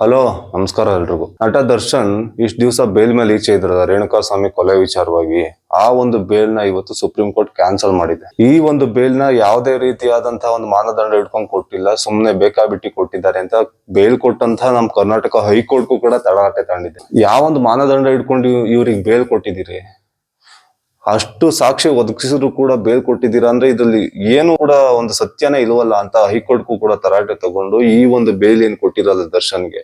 Hello, ನಮಸ್ಕಾರ ಎಲ್ರಿಗೂ. ನಟ ದರ್ಶನ್ ಇಷ್ಟು ದಿವಸ ಬೇಲ್ ಮೇಲೆ ಈಚೆ ಇದ್ರಲ್ಲ ರೇಣುಕಾ ಸ್ವಾಮಿ ಕೊಲೆ ವಿಚಾರವಾಗಿ. ಆ ಒಂದು ಬೇಲ್ನ ಇವತ್ತು ಸುಪ್ರೀಂ ಕೋರ್ಟ್ ಕ್ಯಾನ್ಸಲ್ ಮಾಡಿದೆ. ಈ ಒಂದು ಬೇಲ್ನ ಯಾವುದೇ ರೀತಿಯಾದಂತಹ ಒಂದು ಮಾನದಂಡ ಇಟ್ಕೊಂಡ್ ಕೊಟ್ಟಿಲ್ಲ, ಸುಮ್ನೆ ಬೇಕಾಬಿಟ್ಟಿ ಕೊಟ್ಟಿದ್ದಾರೆ ಅಂತ ಬೇಲ್ ಕೊಟ್ಟಂತಹ ನಮ್ ಕರ್ನಾಟಕ ಹೈಕೋರ್ಟ್ಗೂ ಕೂಡ ತಡಾಟೆ ತಗೊಂಡಿದೆ ಯಾವ ಒಂದು ಮಾನದಂಡ ಇಟ್ಕೊಂಡು ಇವ್ರಿಗೆ ಬೇಲ್ ಕೊಟ್ಟಿದ್ದೀರಿ? ಅಷ್ಟು ಸಾಕ್ಷಿ ಒದಗಿಸಿದ್ರು ಕೂಡ ಬೇಲ್ ಕೊಟ್ಟಿದ್ದೀರಾ ಅಂದ್ರೆ ಇದ್ರಲ್ಲಿ ಏನು ಕೂಡ ಒಂದು ಸತ್ಯನೇ ಇಲ್ವಲ್ಲ ಅಂತ ಹೈಕೋರ್ಟ್ಗೂ ಕೂಡ ತರಾಟೆ ತಗೊಂಡು ಈ ಒಂದು ಬೇಲ್ ಏನ್ ಕೊಟ್ಟಿರಲ್ಲ ದರ್ಶನ್ಗೆ,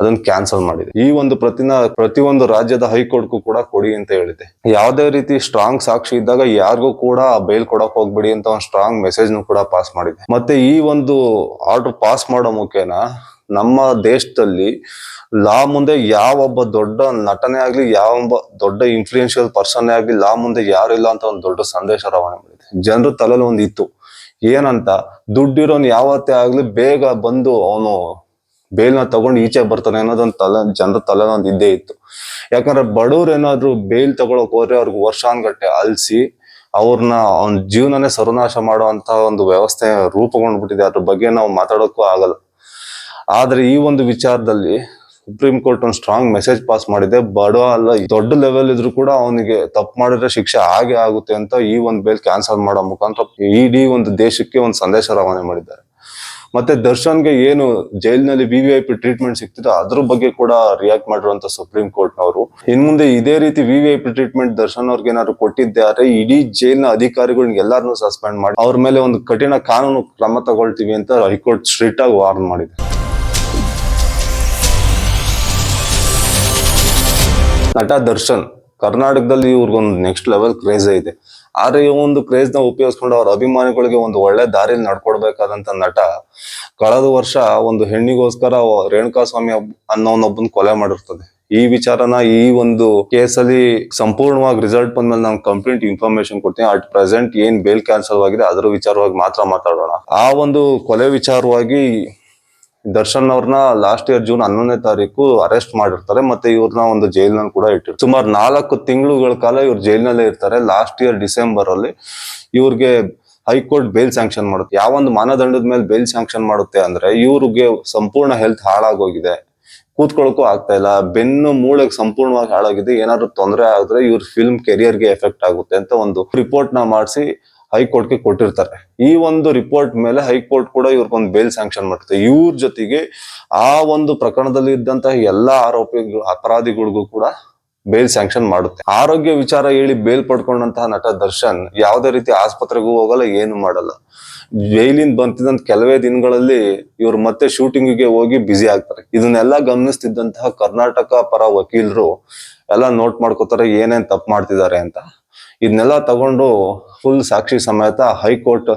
ಅದನ್ನ ಕ್ಯಾನ್ಸಲ್ ಮಾಡಿದೆ. ಈ ಒಂದು ಪ್ರತಿನ, ಪ್ರತಿಯೊಂದು ರಾಜ್ಯದ ಹೈಕೋರ್ಟ್ಗೂ ಕೂಡ ಕೊಡಿ ಅಂತ ಹೇಳಿದೆ. ಯಾವುದೇ ರೀತಿ ಸ್ಟ್ರಾಂಗ್ ಸಾಕ್ಷಿ ಇದ್ದಾಗ ಯಾರಿಗೂ ಕೂಡ ಬೇಲ್ ಕೊಡಕ್ ಹೋಗ್ಬೇಡಿ ಅಂತ ಒಂದು ಸ್ಟ್ರಾಂಗ್ ಮೆಸೇಜ್ ಕೂಡ ಪಾಸ್ ಮಾಡಿದೆ. ಮತ್ತೆ ಈ ಒಂದು ಆರ್ಡರ್ ಪಾಸ್ ಮಾಡೋ ಮುಖೇನ ನಮ್ಮ ದೇಶದಲ್ಲಿ ಲಾ ಮುಂದೆ ಯಾವೊಬ್ಬ ದೊಡ್ಡ ನಟನೆ ಆಗ್ಲಿ ಯಾವೊಬ್ಬ ದೊಡ್ಡ ಇನ್ಫ್ಲೂಯೆನ್ಷಿಯಲ್ ಪರ್ಸನ್ ಆಗ್ಲಿ, ಲಾ ಮುಂದೆ ಯಾರಿಲ್ಲ ಅಂತ ಒಂದು ದೊಡ್ಡ ಸಂದೇಶ ರವಾನೆ ಮಾಡಿದೆ. ಜನರ ತಲೆಯಲ್ಲಿ ಒಂದು ಇತ್ತು. ಏನಂತ, ದುಡ್ಡಿರೋನ್ ಯಾವತ್ತೇ ಆಗ್ಲಿ ಬೇಗ ಬಂದು ಅವನು ಬೇಲ್ನ ತಗೊಂಡು ಈಚೆ ಬರ್ತಾನೆ ಅನ್ನೋದೊಂದು ತಲೆ, ಜನರ ತಲೆ ಒಂದು ಇದ್ದೇ ಇತ್ತು. ಯಾಕಂದ್ರೆ ಬಡವ್ರು ಏನಾದ್ರು ಬೇಲ್ ತಗೊಳಕ್ ಹೋದ್ರೆ ಅವ್ರಿಗೆ ವರ್ಷಾನ್ಗಟ್ಟೆ ಅಲ್ಸಿ ಅವ್ರನ್ನ ಅವ್ನ ಜೀವನನೇ ಸರ್ವನಾಶ ಮಾಡುವಂತ ಒಂದು ವ್ಯವಸ್ಥೆ ರೂಪುಗೊಂಡ್ಬಿಟ್ಟಿದೆ. ಅದ್ರ ಬಗ್ಗೆ ನಾವು ಮಾತಾಡೋಕ್ಕೂ ಆಗಲ್ಲ. ಆದ್ರೆ ಈ ಒಂದು ವಿಚಾರದಲ್ಲಿ ಸುಪ್ರೀಂ ಕೋರ್ಟ್ ಒಂದು ಸ್ಟ್ರಾಂಗ್ ಮೆಸೇಜ್ ಪಾಸ್ ಮಾಡಿದೆ. ಬಡ ಅಲ್ಲ, ದೊಡ್ಡ ಲೆವೆಲ್ ಇದ್ರು ಕೂಡ ಅವನಿಗೆ ತಪ್ಪು ಮಾಡಿದ್ರೆ ಶಿಕ್ಷೆ ಹಾಗೆ ಆಗುತ್ತೆ ಅಂತ ಈ ಒಂದು ಬೇಲ್ ಕ್ಯಾನ್ಸಲ್ ಮಾಡೋ ಮುಖಾಂತರ ಇಡೀ ಒಂದು ದೇಶಕ್ಕೆ ಒಂದು ಸಂದೇಶ ರವಾನೆ ಮಾಡಿದ್ದಾರೆ. ಮತ್ತೆ ದರ್ಶನ್ಗೆ ಏನು ಜೈಲಿನಲ್ಲಿ V V I P treatment ಸಿಗ್ತಿದೆ, ಅದ್ರ ಬಗ್ಗೆ ಕೂಡ ರಿಯಾಕ್ಟ್ ಮಾಡಿರುವಂತ ಸುಪ್ರೀಂ ಕೋರ್ಟ್ ನವರು ಇನ್ ಮುಂದೆ ಇದೇ ರೀತಿ V V I P treatment Darshan ಅವ್ರಿಗೆ ಏನಾದ್ರು ಕೊಟ್ಟಿದ್ದಾರೆ, ಇಡೀ ಜೈಲಿನ ಅಧಿಕಾರಿಗಳನ್ನ ಎಲ್ಲಾರನ್ನೂ ಸಸ್ಪೆಂಡ್ ಮಾಡಿ, ಅವ್ರ ಮೇಲೆ ಒಂದು ಕಠಿಣ ಕಾನೂನು ಕ್ರಮ ತಗೊಳ್ತೀವಿ ಅಂತ ಹೈಕೋರ್ಟ್ ಸ್ಟ್ರಿಕ್ಟ್ ಆಗಿ ವಾರ್ನ್ ಮಾಡಿದೆ. ನಟ ದರ್ಶನ್, ಕರ್ನಾಟಕದಲ್ಲಿ ಇವ್ರಿಗೊಂದು ನೆಕ್ಸ್ಟ್ ಲೆವೆಲ್ ಕ್ರೇಜ್ ಇದೆ ಆದ್ರೆ ಈ ಒಂದು ಕ್ರೇಜ್ನ ಉಪಯೋಗಿಸ್ಕೊಂಡು ಅವ್ರ ಅಭಿಮಾನಿಗಳಿಗೆ ಒಂದು ಒಳ್ಳೆ ದಾರಿಲಿ ನಡ್ಕೊಡ್ಬೇಕಾದಂತ ನಟ ಕಳೆದ ವರ್ಷ ಒಂದು ಹೆಣ್ಣಿಗೋಸ್ಕರ ರೇಣುಕಾ ಸ್ವಾಮಿ ಅನ್ನೋನೊಬ್ಬನ್ ಕೊಲೆ ಮಾಡಿರ್ತದೆ. ಈ ವಿಚಾರನ ಈ ಒಂದು ಕೇಸಲ್ಲಿ ಸಂಪೂರ್ಣವಾಗಿ ರಿಸಲ್ಟ್ ಬಂದ್ಮೇಲೆ ನಾನು ಕಂಪ್ಲೀಟ್ ಇನ್ಫಾರ್ಮೇಶನ್ ಕೊಡ್ತೀನಿ. ಅಟ್ ಪ್ರೆಸೆಂಟ್ ಏನ್ ಬೇಲ್ ಕ್ಯಾನ್ಸಲ್ ಆಗಿದೆ ಅದರ ವಿಚಾರವಾಗಿ ಮಾತ್ರ ಮಾತಾಡೋಣ. ಆ ಒಂದು ಕೊಲೆ ವಿಚಾರವಾಗಿ ದರ್ಶನ್ ಅವ್ರನ್ನ ಲಾಸ್ಟ್ ಇಯರ್ ಜೂನ್ ಹನ್ನೊಂದನೇ ತಾರೀಕು ಅರೆಸ್ಟ್ ಮಾಡಿರ್ತಾರೆ, ಮತ್ತೆ ಇವ್ರನ್ನ ಒಂದು ಜೈಲ್ನಲ್ಲಿ ಕೂಡ ಇಟ್ಟಿರ್ತಾರೆ. ಸುಮಾರು ನಾಲ್ಕು ತಿಂಗಳುಗಳ ಕಾಲ ಇವ್ರು ಜೈಲ್ನಲ್ಲೇ ಇರ್ತಾರೆ. ಲಾಸ್ಟ್ ಇಯರ್ ಡಿಸೆಂಬರ್ ಅಲ್ಲಿ ಇವ್ರಿಗೆ ಹೈಕೋರ್ಟ್ ಬೇಲ್ ಸ್ಯಾಂಕ್ಷನ್ ಮಾಡುತ್ತೆ. ಯಾವ ಒಂದು ಮಾನದಂಡದ ಮೇಲೆ ಬೇಲ್ ಸ್ಯಾಂಕ್ಷನ್ ಮಾಡುತ್ತೆ ಅಂದ್ರೆ ಇವ್ರಿಗೆ ಸಂಪೂರ್ಣ ಹೆಲ್ತ್ ಹಾಳಾಗೋಗಿದೆ. ಕೂತ್ಕೊಳ್ಳೋಕ್ಕೂ ಆಗ್ತಾ ಇಲ್ಲ. ಬೆನ್ನು ಮೂಳೆಗೆ ಸಂಪೂರ್ಣವಾಗಿ ಹಾಳಾಗಿದೆ. ಏನಾದ್ರು ತೊಂದರೆ ಆದ್ರೆ ಇವ್ರ ಫಿಲ್ಮ್ ಕೆರಿಯರ್ಗೆ ಎಫೆಕ್ಟ್ ಆಗುತ್ತೆ ಅಂತ ಒಂದು ರಿಪೋರ್ಟ್ನ ಮಾಡಿಸಿ ಹೈಕೋರ್ಟ್ಗೆ ಕೊಟ್ಟಿರ್ತಾರೆ. ಈ ಒಂದು ರಿಪೋರ್ಟ್ ಮೇಲೆ ಹೈಕೋರ್ಟ್ ಕೂಡ ಇವ್ರಿಗೊಂದು ಬೇಲ್ ಸ್ಯಾಂಕ್ಷನ್ ಮಾಡುತ್ತೆ ಇವ್ರ ಜೊತೆಗೆ ಆ ಒಂದು ಪ್ರಕರಣದಲ್ಲಿ ಇದ್ದಂತಹ ಎಲ್ಲಾ ಆರೋಪಿಗಳು, ಅಪರಾಧಿಗಳಿಗೂ ಕೂಡ ಬೇಲ್ ಸ್ಯಾಂಕ್ಷನ್ ಮಾಡುತ್ತೆ. ಆರೋಗ್ಯ ವಿಚಾರ ಹೇಳಿ ಬೇಲ್ ಪಡ್ಕೊಂಡಂತಹ ನಟ ದರ್ಶನ್ ಯಾವುದೇ ರೀತಿ ಆಸ್ಪತ್ರೆಗೂ ಹೋಗಲ್ಲ, ಏನು ಮಾಡಲ್ಲ. ಜೈಲಿಂದ ಬಂತಿದ್ದಂತ ಕೆಲವೇ ದಿನಗಳಲ್ಲಿ ಇವ್ರು ಮತ್ತೆ ಶೂಟಿಂಗಿಗೆ ಹೋಗಿ ಬ್ಯುಸಿ ಆಗ್ತಾರೆ. ಇದನ್ನೆಲ್ಲ ಗಮನಿಸ್ತಿದ್ದಂತಹ ಕರ್ನಾಟಕ ಪರ ವಕೀಲರು ಎಲ್ಲ ನೋಟ್ ಮಾಡ್ಕೋತಾರೆ, ಏನೇನ್ ತಪ್ಪು ಮಾಡ್ತಿದ್ದಾರೆ ಅಂತ. ಇದನ್ನೆಲ್ಲ ತಗೊಂಡು ಫುಲ್ ಸಾಕ್ಷಿ ಸಮೇತ ಹೈಕೋರ್ಟ್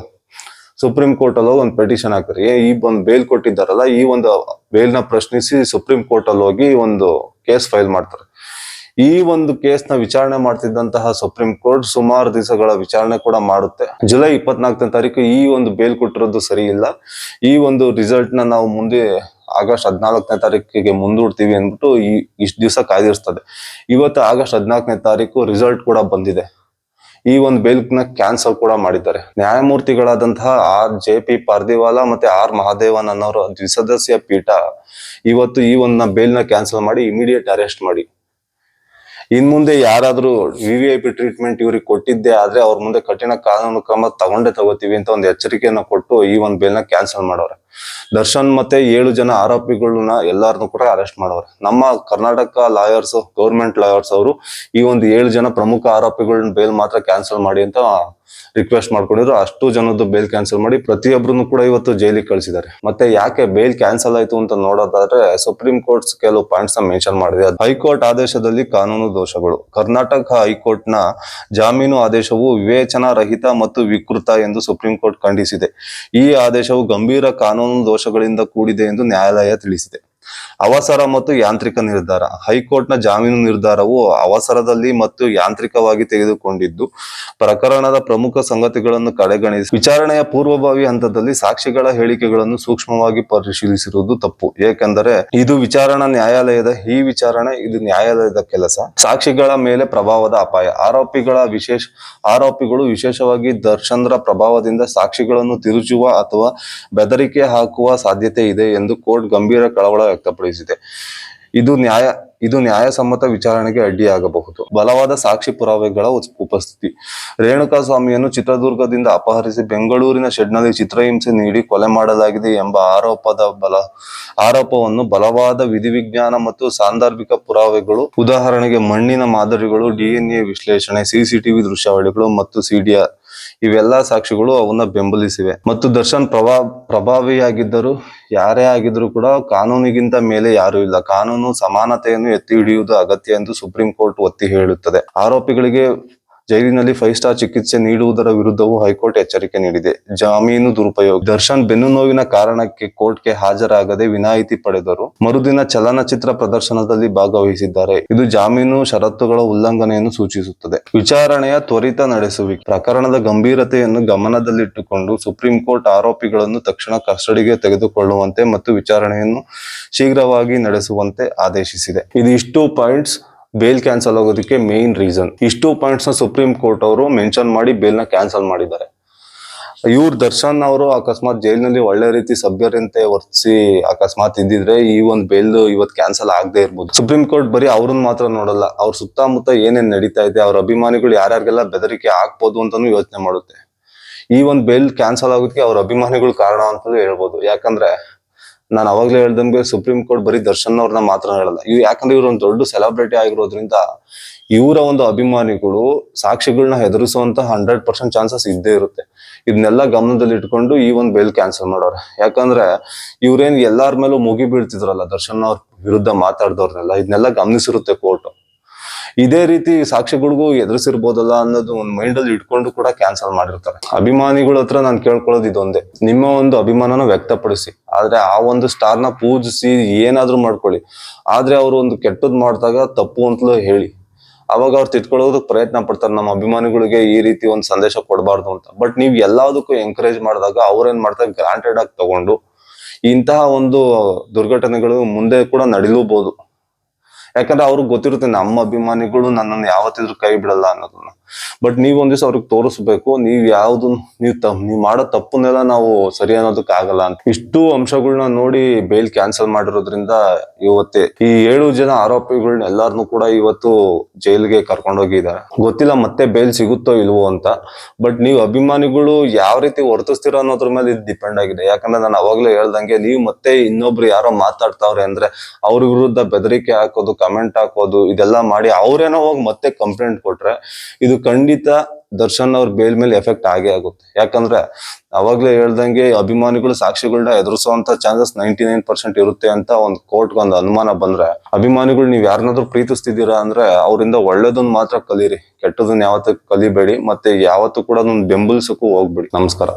ಸುಪ್ರೀಂ ಕೋರ್ಟ್ ಅಲ್ಲಿ ಹೋಗಿ ಒಂದು ಪೆಟಿಷನ್ ಹಾಕ್ತಾರೆ. ಏ, ಈ ಒಂದು ಬೇಲ್ ಕೊಟ್ಟಿದ್ದಾರಲ್ಲ, ಈ ಒಂದು ಬೇಲ್ನ ಪ್ರಶ್ನಿಸಿ ಸುಪ್ರೀಂ ಕೋರ್ಟ್ ಅಲ್ಲಿ ಹೋಗಿ ಒಂದು ಕೇಸ್ ಫೈಲ್ ಮಾಡ್ತಾರೆ. ಈ ಒಂದು ಕೇಸ್ನ ವಿಚಾರಣೆ ಮಾಡ್ತಿದ್ದಂತಹ ಸುಪ್ರೀಂ ಕೋರ್ಟ್ ಸುಮಾರು ದಿವಸಗಳ ವಿಚಾರಣೆ ಕೂಡ ಮಾಡುತ್ತೆ. ಜುಲೈ ಇಪ್ಪತ್ನಾಲ್ಕನೇ ತಾರೀಕು ಈ ಒಂದು ಬೇಲ್ ಕೊಟ್ಟಿರೋದು ಸರಿ ಇಲ್ಲ. ಈ ಒಂದು ರಿಸಲ್ಟ್ನ ನಾವು ಮುಂದೆ ಆಗಸ್ಟ್ ಹದಿನಾಲ್ಕನೇ ತಾರೀಕಿಗೆ ಮುಂದೂಡ್ತೀವಿ ಅಂದ್ಬಿಟ್ಟು ಈ ಇಷ್ಟು ದಿವಸ ಕಾಯ್ದಿರಿಸ್ತದೆ. ಇವತ್ತು ಆಗಸ್ಟ್ ಹದಿನಾಲ್ಕನೇ ತಾರೀಕು ರಿಸಲ್ಟ್ ಕೂಡ ಬಂದಿದೆ. ಈ ಒಂದು ನ ಕ್ಯಾನ್ಸಲ್ ಕೂಡ ಮಾಡಿದ್ದಾರೆ. ನ್ಯಾಯಮೂರ್ತಿಗಳಾದಂತಹ ಆರ್ ಜೆ ಪಿ ಪಾರ್ದಿವಾಲಾ ಮತ್ತೆ ಆರ್ ಮಹಾದೇವನ್ ಅನ್ನೋರು ದ್ವಿಸದಸ್ಯ ಪೀಠ ಇವತ್ತು ಈ ಒಂದು ಬೇಲ್ನ ಕ್ಯಾನ್ಸಲ್ ಮಾಡಿ ಇಮಿಡಿಯೇಟ್ ಅರೆಸ್ಟ್ ಮಾಡಿ. ಇನ್ ಮುಂದೆ ಯಾರಾದ್ರೂ ವಿ ಐ ಪಿ ಟ್ರೀಟ್ಮೆಂಟ್ ಇವ್ರಿಗೆ ಕೊಟ್ಟಿದ್ದೆ ಆದ್ರೆ ಅವ್ರ ಮುಂದೆ ಕಠಿಣ ಕಾನೂನು ಕ್ರಮ ತಗೊಂಡೇ ತಗೋತೀವಿ ಅಂತ ಒಂದು ಎಚ್ಚರಿಕೆಯನ್ನು ಕೊಟ್ಟು ಈ ಒಂದು ನ ಕ್ಯಾನ್ಸಲ್ ಮಾಡವ್ರೆ ದರ್ಶನ್ ಮತ್ತೆ ಏಳು ಜನ ಆರೋಪಿಗಳನ್ನ ಎಲ್ಲಾರನ್ನು ಕೂಡ ಅರೆಸ್ಟ್ ಮಾಡವ್ರೆ. ನಮ್ಮ ಕರ್ನಾಟಕ ಲಾಯರ್ಸ್ ಗೌರ್ಮೆಂಟ್ ಲಾಯರ್ಸ್ ಅವರು ಈ ಒಂದು ಏಳು ಜನ ಪ್ರಮುಖ ಆರೋಪಿಗಳನ್ನ ಬೇಲ್ ಮಾತ್ರ ಕ್ಯಾನ್ಸಲ್ ಮಾಡಿ ಅಂತ ರಿಕ್ವೆಸ್ಟ್ ಮಾಡ್ಕೊಂಡಿದ್ರು. ಅಷ್ಟು ಜನದ್ದು ಬೇಲ್ ಕ್ಯಾನ್ಸಲ್ ಮಾಡಿ ಪ್ರತಿಯೊಬ್ಬರನ್ನು ಕೂಡ ಇವತ್ತು ಜೈಲಿಗೆ ಕಳಿಸಿದ್ದಾರೆ. ಮತ್ತೆ ಯಾಕೆ ಬೇಲ್ ಕ್ಯಾನ್ಸಲ್ ಆಯ್ತು ಅಂತ ನೋಡೋದಾದ್ರೆ ಸುಪ್ರೀಂ ಕೋರ್ಟ್ ಕೆಲವು ಪಾಯಿಂಟ್ಸ್ನ ಮೆನ್ಷನ್ ಮಾಡಿದೆ. ಹೈಕೋರ್ಟ್ ಆದೇಶದಲ್ಲಿ ಕಾನೂನು ದೋಷಗಳು. ಕರ್ನಾಟಕ ಹೈಕೋರ್ಟ್ನ ಜಾಮೀನು ಆದೇಶವು ವಿವೇಚನಾ ರಹಿತ ಮತ್ತು ವಿಕೃತ ಎಂದು ಸುಪ್ರೀಂ ಕೋರ್ಟ್ ಖಂಡಿಸಿದೆ. ಈ ಆದೇಶವು ಗಂಭೀರ ಕಾನೂನು ದೋಷಗಳಿಂದ ಕೂಡಿದೆ ಎಂದು ನ್ಯಾಯಾಲಯ ತಿಳಿಸಿದೆ. ಅವಸರ ಮತ್ತು ಯಾಂತ್ರಿಕ ನಿರ್ಧಾರ. ಹೈಕೋರ್ಟ್ನ ಜಾಮೀನು ನಿರ್ಧಾರವು ಅವಸರದಲ್ಲಿ ಮತ್ತು ಯಾಂತ್ರಿಕವಾಗಿ ತೆಗೆದುಕೊಂಡಿದ್ದು, ಪ್ರಕರಣದ ಪ್ರಮುಖ ಸಂಗತಿಗಳನ್ನು ಕಡೆಗಣಿಸಿ. ವಿಚಾರಣೆಯ ಪೂರ್ವಭಾವಿ ಹಂತದಲ್ಲಿ ಸಾಕ್ಷಿಗಳ ಹೇಳಿಕೆಗಳನ್ನು ಸೂಕ್ಷ್ಮವಾಗಿ ಪರಿಶೀಲಿಸಿರುವುದು ತಪ್ಪು. ಏಕೆಂದರೆ, ಇದು ವಿಚಾರಣಾ ನ್ಯಾಯಾಲಯದ, ಈ ವಿಚಾರಣೆ ಇದು ನ್ಯಾಯಾಲಯದ ಕೆಲಸ. ಸಾಕ್ಷಿಗಳ ಮೇಲೆ ಪ್ರಭಾವದ ಅಪಾಯ. ಆರೋಪಿಗಳ ವಿಶೇಷ, ಆರೋಪಿಗಳು ವಿಶೇಷವಾಗಿ ದರ್ಶನ್ರ ಪ್ರಭಾವದಿಂದ ಸಾಕ್ಷಿಗಳನ್ನು ತಿರುಚುವ ಅಥವಾ ಬೆದರಿಕೆ ಹಾಕುವ ಸಾಧ್ಯತೆ ಇದೆ ಎಂದು ಕೋರ್ಟ್ ಗಂಭೀರ ಕಳವಳ ವ್ಯಕ್ತಪಡಿಸಿದೆ. ಇದು ನ್ಯಾಯ, ಇದು ನ್ಯಾಯಸಮ್ಮತ ವಿಚಾರಣೆಗೆ ಅಡ್ಡಿಯಾಗಬಹುದು. ಬಲವಾದ ಸಾಕ್ಷಿ ಪುರಾವೆಗಳ ಉಪಸ್ಥಿತಿ. ರೇಣುಕಾ ಸ್ವಾಮಿಯನ್ನು ಚಿತ್ರದುರ್ಗದಿಂದ ಅಪಹರಿಸಿ ಬೆಂಗಳೂರಿನ ಶೆಡ್ನಲ್ಲಿ ಚಿತ್ರಹಿಂಸೆ ನೀಡಿ ಕೊಲೆ ಮಾಡಲಾಗಿದೆ ಎಂಬ ಆರೋಪದ ಬಲ, ಆರೋಪವನ್ನು ಬಲವಾದ ವಿಧಿವಿಜ್ಞಾನ ಮತ್ತು ಸಾಂದರ್ಭಿಕ ಪುರಾವೆಗಳು, ಉದಾಹರಣೆಗೆ ಮಣ್ಣಿನ ಮಾದರಿಗಳು, ಡಿಎನ್ಎ ವಿಶ್ಲೇಷಣೆ, ಸಿಸಿಟಿವಿ ದೃಶ್ಯಾವಳಿಗಳು ಮತ್ತು ಸಿಡಿಆರ್ ಇವೆಲ್ಲ ಸಾಕ್ಷಿಗಳು ಅವನ್ನ ಬೆಂಬಲಿಸಿವೆ. ಮತ್ತು ದರ್ಶನ್ ಪ್ರಭಾ, ಪ್ರಭಾವಿಯಾಗಿದ್ದರು, ಯಾರೇ ಆಗಿದ್ರು ಕೂಡ ಕಾನೂನಿಗಿಂತ ಮೇಲೆ ಯಾರು ಇಲ್ಲ. ಕಾನೂನು ಸಮಾನತೆಯನ್ನು ಎತ್ತಿ ಹಿಡಿಯುವುದು ಅಗತ್ಯ ಎಂದು ಸುಪ್ರೀಂ ಕೋರ್ಟ್ ಒತ್ತಿ ಹೇಳುತ್ತದೆ. ಆರೋಪಿಗಳಿಗೆ ಜೈಲಿನಲ್ಲಿ ಫೈವ್ ಸ್ಟಾರ್ ಚಿಕಿತ್ಸೆ ನೀಡುವುದರ ವಿರುದ್ಧವೂ ಹೈಕೋರ್ಟ್ ಎಚ್ಚರಿಕೆ ನೀಡಿದೆ. ಜಾಮೀನು ದುರುಪಯೋಗ. ದರ್ಶನ್ ಬೆನ್ನು ನೋವಿನ ಕಾರಣಕ್ಕೆ ಕೋರ್ಟ್ಗೆ ಹಾಜರಾಗದೆ ವಿನಾಯಿತಿ ಪಡೆದರು. ಮರುದಿನ ಚಲನಚಿತ್ರ ಪ್ರದರ್ಶನದಲ್ಲಿ ಭಾಗವಹಿಸಿದ್ದಾರೆ. ಇದು ಜಾಮೀನು ಷರತ್ತುಗಳ ಉಲ್ಲಂಘನೆಯನ್ನು ಸೂಚಿಸುತ್ತದೆ. ವಿಚಾರಣೆಯ ತ್ವರಿತ ನಡೆಸುವಿಕೆ ಪ್ರಕರಣದ ಗಂಭೀರತೆಯನ್ನು ಗಮನದಲ್ಲಿಟ್ಟುಕೊಂಡು ಸುಪ್ರೀಂ ಕೋರ್ಟ್ ಆರೋಪಿಗಳನ್ನು ತಕ್ಷಣ ಕಸ್ಟಡಿಗೆ ತೆಗೆದುಕೊಳ್ಳುವಂತೆ ಮತ್ತು ವಿಚಾರಣೆಯನ್ನು ಶೀಘ್ರವಾಗಿ ನಡೆಸುವಂತೆ ಆದೇಶಿಸಿದೆ. ಇದಿಷ್ಟು ಪಾಯಿಂಟ್ಸ್. ಬೇಲ್ ಕ್ಯಾನ್ಸಲ್ ಆಗೋದಕ್ಕೆ ಮೇನ್ ರೀಸನ್ ಇಷ್ಟು ಪಾಯಿಂಟ್ಸ್ನ ಸುಪ್ರೀಂ ಕೋರ್ಟ್ ಅವರು ಮೆನ್ಷನ್ ಮಾಡಿ ಬೇಲ್ನ ಕ್ಯಾನ್ಸಲ್ ಮಾಡಿದ್ದಾರೆ. ಇವ್ರ ದರ್ಶನ್ ಅವರು ಅಕಸ್ಮಾತ್ ಜೈಲಿನಲ್ಲಿ ಒಳ್ಳೆ ರೀತಿ ಸಭ್ಯರಂತೆ ವರ್ತಿಸಿ ಅಕಸ್ಮಾತ್ ಇದ್ದಿದ್ರೆ ಈ ಒಂದು ಬೇಲ್ ಇವತ್ತು ಕ್ಯಾನ್ಸಲ್ ಆಗದೆ ಇರ್ಬೋದು. ಸುಪ್ರೀಂ ಕೋರ್ಟ್ ಬರೀ ಅವ್ರನ್ನ ಮಾತ್ರ ನೋಡಲ್ಲ, ಅವ್ರ ಸುತ್ತಮುತ್ತ ಏನೇನು ನಡೀತಾ ಇದೆ, ಅವ್ರ ಅಭಿಮಾನಿಗಳು ಯಾರ್ಯಾರಿಗೆಲ್ಲ ಬೆದರಿಕೆ ಆಗ್ಬೋದು ಅಂತಾನು ಯೋಚನೆ ಮಾಡುತ್ತೆ. ಈ ಒಂದು ಬೇಲ್ ಕ್ಯಾನ್ಸಲ್ ಆಗೋದಕ್ಕೆ ಅವ್ರ ಅಭಿಮಾನಿಗಳು ಕಾರಣ ಅಂತಲೂ ಹೇಳ್ಬೋದು. ಯಾಕಂದ್ರೆ ನಾನು ಅವಾಗ್ಲೇ ಹೇಳ್ದಂಗೆ ಸುಪ್ರೀಂ ಕೋರ್ಟ್ ಬರೀ ದರ್ಶನ್ ಅವ್ರನ್ನ ಮಾತ್ರ ಹೇಳಲ್ಲ. ಇವ್ ಯಾಕಂದ್ರೆ ಇವ್ರು ಒಂದು ದೊಡ್ಡ ಸೆಲೆಬ್ರಿಟಿ ಆಗಿರೋದ್ರಿಂದ ಇವರ ಒಂದು ಅಭಿಮಾನಿಗಳು ಸಾಕ್ಷಿಗಳನ್ನ ಹೆದರಿಸುವಂತ ಹಂಡ್ರೆಡ್ ಪರ್ಸೆಂಟ್ ಚಾನ್ಸಸ್ ಇದ್ದೇ ಇರುತ್ತೆ. ಇದನ್ನೆಲ್ಲ ಗಮನದಲ್ಲಿ ಇಟ್ಕೊಂಡು ಈ ಒಂದು ಬೇಲ್ ಕ್ಯಾನ್ಸಲ್ ಮಾಡೋರು. ಯಾಕಂದ್ರೆ ಇವ್ರೇನ್ ಎಲ್ಲಾರ ಮೇಲೂ ಮುಗಿ ಬೀಳ್ತಿದ್ರಲ್ಲ ದರ್ಶನ್ ಅವ್ರ ವಿರುದ್ಧ ಮಾತಾಡ್ದವ್ರನ್ನೆಲ್ಲ. ಇದನ್ನೆಲ್ಲ ಗಮನಿಸಿರುತ್ತೆ ಕೋರ್ಟ್ ಇದೇ ರೀತಿ ಸಾಕ್ಷಿಗಳಿಗೂ ಎದುರಿಸಿರ್ಬೋದಲ್ಲ ಅನ್ನೋದು ಒಂದು ಮೈಂಡ್ ಅಲ್ಲಿ ಇಟ್ಕೊಂಡು ಕೂಡ ಕ್ಯಾನ್ಸಲ್ ಮಾಡಿರ್ತಾರೆ. ಅಭಿಮಾನಿಗಳ ಹತ್ರ ನಾನು ಕೇಳ್ಕೊಳ್ಳೋದು ಇದೊಂದೇ. ನಿಮ್ಮ ಒಂದು ಅಭಿಮಾನನ ವ್ಯಕ್ತಪಡಿಸಿ. ಆದ್ರೆ ಆ ಒಂದು ಸ್ಟಾರ್ನ ಪೂಜಿಸಿ ಏನಾದ್ರೂ ಮಾಡ್ಕೊಳ್ಳಿ. ಆದ್ರೆ ಅವರು ಒಂದು ಕೆಟ್ಟದ್ ಮಾಡಿದಾಗ ತಪ್ಪು ಅಂತಲೂ ಹೇಳಿ. ಅವಾಗ ಅವ್ರು ತಿಳ್ಕೊಳ್ಳೋದಕ್ಕೆ ಪ್ರಯತ್ನ ಪಡ್ತಾರೆ. ನಮ್ಮ ಅಭಿಮಾನಿಗಳಿಗೆ ಈ ರೀತಿ ಒಂದು ಸಂದೇಶ ಕೊಡಬಾರ್ದು ಅಂತ. ಬಟ್ ನೀವು ಎಲ್ಲದಕ್ಕೂ ಎಂಕರೇಜ್ ಮಾಡಿದಾಗ ಅವ್ರೇನ್ ಮಾಡ್ತಾರೆ ಗ್ರಾಂಟೆಡ್ ಆಗಿ ತಗೊಂಡು ಇಂತಹ ಒಂದು ದುರ್ಘಟನೆಗಳು ಮುಂದೆ ಕೂಡ ನಡಿಲೂಬಹುದು ಯಾಕಂದ್ರೆ ಅವ್ರಿಗೆ ಗೊತ್ತಿರುತ್ತೆ ನಮ್ಮ ಅಭಿಮಾನಿಗಳು ನನ್ನನ್ನು ಯಾವತ್ತಿದ್ರು ಕೈ ಬಿಡಲ್ಲ ಅನ್ನೋದನ್ನ. ಬಟ್ ನೀವ್ ಒಂದ್ ದಿವಸ ಅವ್ರಿಗೆ ತೋರಿಸ್ಬೇಕು, ನೀವ್ ಯಾವ್ದು ನೀವು ನೀವ್ ಮಾಡೋ ತಪ್ಪನ್ನೆಲ್ಲ ನಾವು ಸರಿ ಅನ್ನೋದಕ್ಕೆ ಆಗಲ್ಲ ಅಂತ. ಇಷ್ಟು ಅಂಶಗಳನ್ನ ನೋಡಿ ಬೇಲ್ ಕ್ಯಾನ್ಸಲ್ ಮಾಡಿರೋದ್ರಿಂದ ಇವತ್ತೇ ಈ ಏಳು ಜನ ಆರೋಪಿಗಳನ್ನ ಎಲ್ಲಾರನು ಕೂಡ ಇವತ್ತು ಜೈಲ್ಗೆ ಕರ್ಕೊಂಡೋಗಿದ್ದಾರೆ. ಗೊತ್ತಿಲ್ಲ ಮತ್ತೆ ಬೇಲ್ ಸಿಗುತ್ತೋ ಇಲ್ವೋ ಅಂತ. ಬಟ್ ನೀವು ಅಭಿಮಾನಿಗಳು ಯಾವ ರೀತಿ ವರ್ತಿಸ್ತೀರೋ ಅನ್ನೋದ್ರ ಮೇಲೆ ಇದು ಡಿಪೆಂಡ್ ಆಗಿದೆ. ಯಾಕಂದ್ರೆ ನಾನು ಅವಾಗ್ಲೇ ಹೇಳ್ದಂಗೆ ನೀವು ಮತ್ತೆ ಇನ್ನೊಬ್ರು ಯಾರೋ ಮಾತಾಡ್ತಾವ್ರೆ ಅಂದ್ರೆ ಅವ್ರ ವಿರುದ್ಧ ಬೆದರಿಕೆ ಹಾಕೋದು ಕಮೆಂಟ್ ಹಾಕೋದು, ಇದೆಲ್ಲ ಮಾಡಿ ಅವ್ರೇನೋ ಹೋಗಿ ಮತ್ತೆ ಕಂಪ್ಲೇಂಟ್ ಕೊಟ್ರೆ ಇದು ಖಂಡಿತ ದರ್ಶನ್ ಅವ್ರ ಬೇಲ್ ಮೇಲೆ ಎಫೆಕ್ಟ್ ಆಗೇ ಆಗುತ್ತೆ. ಯಾಕಂದ್ರೆ ಅವಾಗ್ಲೇ ಹೇಳ್ದಂಗೆ ಅಭಿಮಾನಿಗಳು ಸಾಕ್ಷಿಗಳನ್ನ ಎದುರಿಸುವಂತ ಚಾನ್ಸಸ್ ನೈಂಟಿ ನೈನ್ ಪರ್ಸೆಂಟ್ ಇರುತ್ತೆ ಅಂತ ಒಂದು ಕೋರ್ಟ್ ಒಂದು ಅನುಮಾನ ಬಂದ್ರೆ ಅಭಿಮಾನಿಗಳು ನೀವ್ ಯಾರನ್ನಾದ್ರೂ ಪ್ರೀತಿಸ್ತಿದ್ದೀರಾ ಅಂದ್ರೆ ಅವರಿಂದ ಒಳ್ಳೇದನ್ನ ಮಾತ್ರ ಕಲೀರಿ. ಕೆಟ್ಟದನ್ನ ಯಾವತ್ತೂ ಕಲಿಬೇಡಿ, ಮತ್ತೆ ಯಾವತ್ತೂ ಕೂಡ ಬೆಂಬಲಿಸಕ್ಕೂ ಹೋಗ್ಬೇಡಿ. ನಮಸ್ಕಾರ.